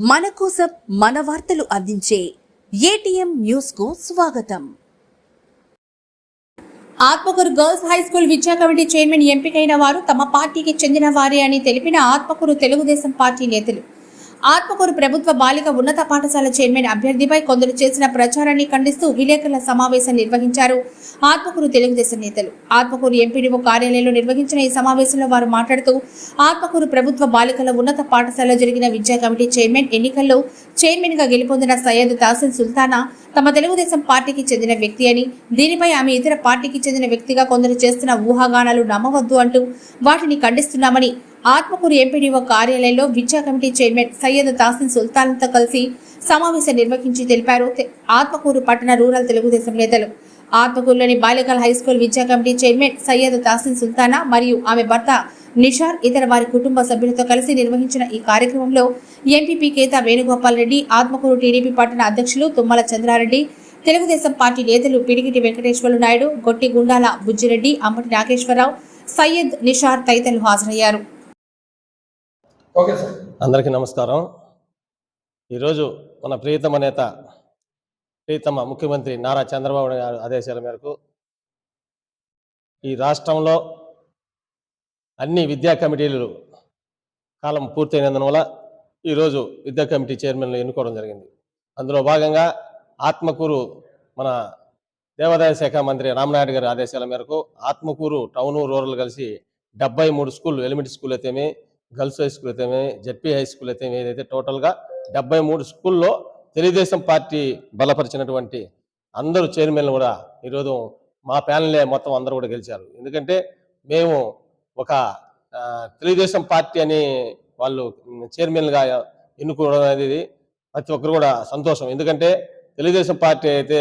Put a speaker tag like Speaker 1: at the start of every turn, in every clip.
Speaker 1: మన కోసం మన వార్తలు అందించే ఏటీఎం న్యూస్కు స్వాగతం.
Speaker 2: ఆత్మకూరు గర్ల్స్ హై స్కూల్ విద్యా కమిటీ చైర్మన్ ఎంపికైన వారు తమ పార్టీకి చెందిన వారే అని తెలిపిన ఆత్మకూరు తెలుగుదేశం పార్టీ నేతలు ఆత్మకూరు ప్రభుత్వ బాలిక ఉన్నత పాఠశాల చైర్మన్ అభ్యర్థిపై కొందరు చేసిన ప్రచారాన్ని ఖండిస్తూ విలేకరుల సమావేశం నిర్వహించారు. ఆత్మకూరు తెలుగుదేశం నేతలు. ఆత్మకూరు ఎంపీడీఓ కార్యాలయంలో నిర్వహించిన ఈ సమావేశంలో వారు మాట్లాడుతూ ఆత్మకూరు ప్రభుత్వ బాలికల ఉన్నత పాఠశాలలో జరిగిన విద్యా కమిటీ చైర్మన్ ఎన్నికల్లో చైర్మన్గా గెలుపొందిన సయ్యద్ తాసిన్ సుల్తానా తమ తెలుగుదేశం పార్టీకి చెందిన వ్యక్తి అని దీనిపై ఆమె ఇతర పార్టీకి చెందిన వ్యక్తిగా కొందరు చేస్తున్న ఊహాగానాలు నమ్మవద్దు అంటూ వాటిని ఖండిస్తున్నామని ఆత్మకూరు ఎంపీడీఓ కార్యాలయంలో విద్యా కమిటీ చైర్మన్ సయ్యద్ తాసిన్ సుల్తాన్తో కలిసి సమావేశం నిర్వహించి తెలిపారు. ఆత్మకూరు పట్టణ రూరల్ తెలుగుదేశం నేతలు. ఆత్మకూరులోని బాలికల హై స్కూల్ విద్యా కమిటీ చైర్మన్ సయ్యద్ తాసిన్ సుల్తానా మరియు ఆమె భర్త నిషార్ ఇతర వారి కుటుంబ సభ్యులతో కలిసి నిర్వహించిన ఈ కార్యక్రమంలో ఎంపీపీ కేతా వేణుగోపాల్ రెడ్డి ఆత్మకూరు టీడీపీ పట్టణ అధ్యక్షులు తుమ్మల చంద్రారెడ్డి తెలుగుదేశం పార్టీ నేతలు పిడిగిటి వెంకటేశ్వర్లు నాయుడు గొట్టి గుండాల బుజ్జిరెడ్డి అమ్మటి నాగేశ్వరరావు సయ్యద్ నిషార్ తదితరులు హాజరయ్యారు.
Speaker 3: Okay sir.
Speaker 4: అందరికీ నమస్కారం. ఈరోజు మన ప్రియతమ నేత ప్రియతమ ముఖ్యమంత్రి నారా చంద్రబాబు నాయుడు గారి ఆదేశాల మేరకు ఈ రాష్ట్రంలో అన్ని విద్యా కమిటీలు కాలం పూర్తయినందువల్ల ఈరోజు విద్యా కమిటీ చైర్మన్లు ఎన్నుకోవడం జరిగింది. అందులో భాగంగా ఆత్మకూరు మన దేవాదాయ శాఖ మంత్రి రామనాయుడు గారి ఆదేశాల మేరకు ఆత్మకూరు టౌను రూరల్ కలిసి డెబ్బై మూడు స్కూల్ ఎలిమెంటరీ స్కూల్ అయితేమి గర్ల్స్ హై స్కూల్ అయితే జెడ్పీ హై స్కూల్ అయితే ఏదైతే టోటల్గా డెబ్బై మూడు స్కూల్లో తెలుగుదేశం పార్టీ బలపరిచినటువంటి అందరూ చైర్మన్లు కూడా ఈరోజు మా ప్యానలే మొత్తం అందరూ కూడా గెలిచారు. ఎందుకంటే మేము ఒక తెలుగుదేశం పార్టీ అని వాళ్ళు చైర్మన్గా ఎన్నుకోవడం అనేది ప్రతి ఒక్కరు కూడా సంతోషం. ఎందుకంటే తెలుగుదేశం పార్టీ అయితే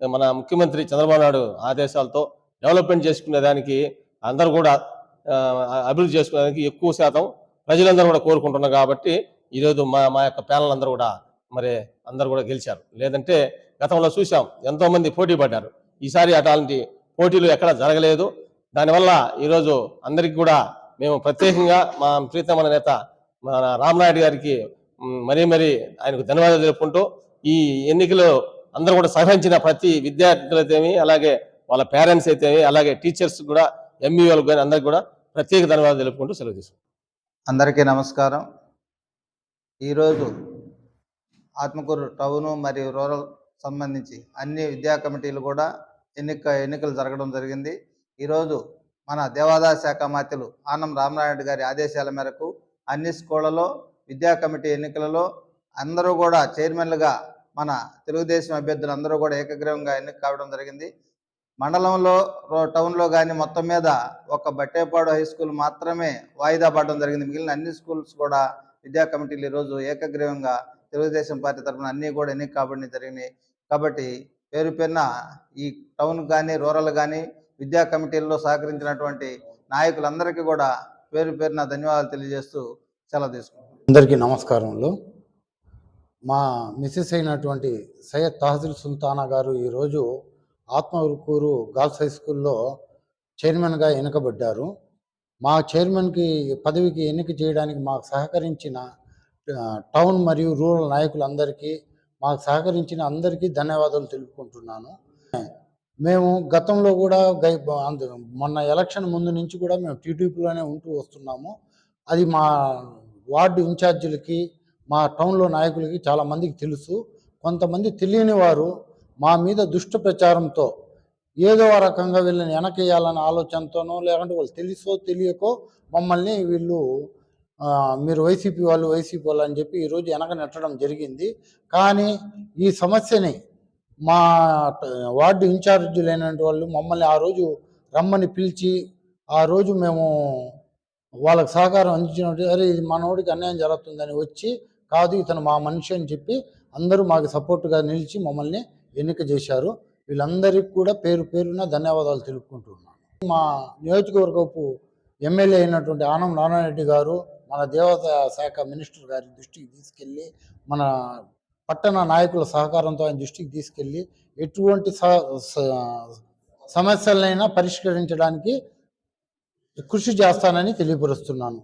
Speaker 4: మన ముఖ్యమంత్రి చంద్రబాబు నాయుడు ఆదేశాలతో డెవలప్మెంట్ చేసుకునే దానికి అందరూ కూడా అభివృద్ధి చేసుకునేదానికి ఎక్కువ శాతం ప్రజలందరూ కూడా కోరుకుంటున్నారు కాబట్టి ఈరోజు మా మా యొక్క ప్యానల్ అందరూ కూడా మరి అందరూ కూడా గెలిచారు. లేదంటే గతంలో చూసాం ఎంతోమంది పోటీ పడ్డారు. ఈసారి అట్లాంటి పోటీలు ఎక్కడ జరగలేదు. దానివల్ల ఈరోజు అందరికీ కూడా మేము ప్రత్యేకంగా మా ప్రీతమైన నేత మన రామనాయుడు గారికి మరీ మరీ ఆయనకు ధన్యవాదాలు తెలుపుకుంటూ ఈ ఎన్నికలో అందరూ కూడా సహకరించిన ప్రతి విద్యార్థులైతేమి అలాగే వాళ్ళ పేరెంట్స్ అయితేమి అలాగే టీచర్స్ కూడా ఎంఈఓలకు కానీ అందరికి కూడా ప్రత్యేక ధన్యవాదాలు తెలుపుకుంటూ సెలవు తీసుకుంటాం
Speaker 3: అందరికీ నమస్కారం. ఈరోజు ఆత్మకూరు టౌను మరియు రూరల్ సంబంధించి అన్ని విద్యా కమిటీలు కూడా ఎన్నిక ఎన్నికలు జరగడం జరిగింది. ఈరోజు మన దేవాదాయ శాఖ మాత్యులు ఆనం రామనాయుడు గారి ఆదేశాల మేరకు అన్ని స్కూళ్ళలో విద్యా కమిటీ ఎన్నికలలో అందరూ కూడా చైర్మన్లుగా మన తెలుగుదేశం అభ్యర్థులు అందరూ కూడా ఏకగ్రీవంగా ఎన్నిక కావడం జరిగింది. మండలంలో రో- టౌన్లో కానీ మొత్తం మీద ఒక బట్టేపాడు హై స్కూల్ మాత్రమే వాయిదా పడడం జరిగింది. మిగిలిన అన్ని స్కూల్స్ కూడా విద్యా కమిటీలు ఈరోజు ఏకగ్రీవంగా తెలుగుదేశం పార్టీ తరఫున అన్నీ కూడా ఎన్నిక కాబట్టి జరిగినాయి. కాబట్టి పేరు పేరున ఈ టౌన్ కానీ రూరల్ కానీ విద్యా కమిటీల్లో సహకరించినటువంటి నాయకులందరికీ కూడా పేరు పేరున ధన్యవాదాలు తెలియజేస్తూ సెలవు తీసుకుంటాం
Speaker 5: అందరికీ నమస్కారములు. మా మిసెస్ అయినటువంటి సయ్యద్ తహసిల్ సుల్తానా గారు ఈరోజు ఆత్మకూరు గర్ల్స్ హై స్కూల్లో చైర్మన్గా ఎన్నికబడ్డారు. మా చైర్మన్కి పదవికి ఎన్నిక చేయడానికి మాకు సహకరించిన టౌన్ మరియు రూరల్ నాయకులందరికీ మాకు సహకరించిన అందరికీ ధన్యవాదాలు తెలుపుకుంటున్నాను. మేము గతంలో కూడా గై అందు- మొన్న ఎలక్షన్ ముందు నుంచి కూడా మేము టీడీపీలోనే ఉంటూ వస్తున్నాము. అది మా వార్డు ఇన్ఛార్జీలకి మా టౌన్లో నాయకులకి చాలామందికి తెలుసు. కొంతమంది తెలియని వారు మా మీద దుష్ట ప్రచారంతో ఏదో రకంగా వీళ్ళని వెనకేయాలనే ఆలోచనతోనో లేకుంటే వాళ్ళు తెలుసో తెలియకో మమ్మల్ని వీళ్ళు మీరు వైసీపీ వాళ్ళు వైసీపీ వాళ్ళు అని చెప్పి ఈరోజు వెనక నెట్టడం జరిగింది. కానీ ఈ సమస్యని మా వార్డు ఇన్ఛార్జీలైనటువంటి వాళ్ళు మమ్మల్ని ఆ రోజు రమ్మని పిలిచి ఆ రోజు మేము వాళ్ళకి సహకారం అందించినట్టు అరే ఇది మనోడికి అన్యాయం జరుగుతుందని వచ్చి కాదు ఇతను మా మనిషి అని చెప్పి అందరూ మాకు సపోర్ట్గా నిలిచి మమ్మల్ని ఎన్నిక చేశారు. వీళ్ళందరికీ కూడా పేరు పేరున ధన్యవాదాలు తెలుపుకుంటున్నాను. మా నియోజకవర్గపు ఎమ్మెల్యే అయినటువంటి ఆనం నారాయణరెడ్డి గారు మన దేవత శాఖ మినిస్టర్ గారి దృష్టికి తీసుకెళ్ళి మన పట్టణ నాయకుల సహకారంతో ఆయన దృష్టికి తీసుకెళ్ళి ఎటువంటి స- సమస్యలైనా పరిష్కరించడానికి కృషి చేస్తానని తెలియపరుస్తున్నాను.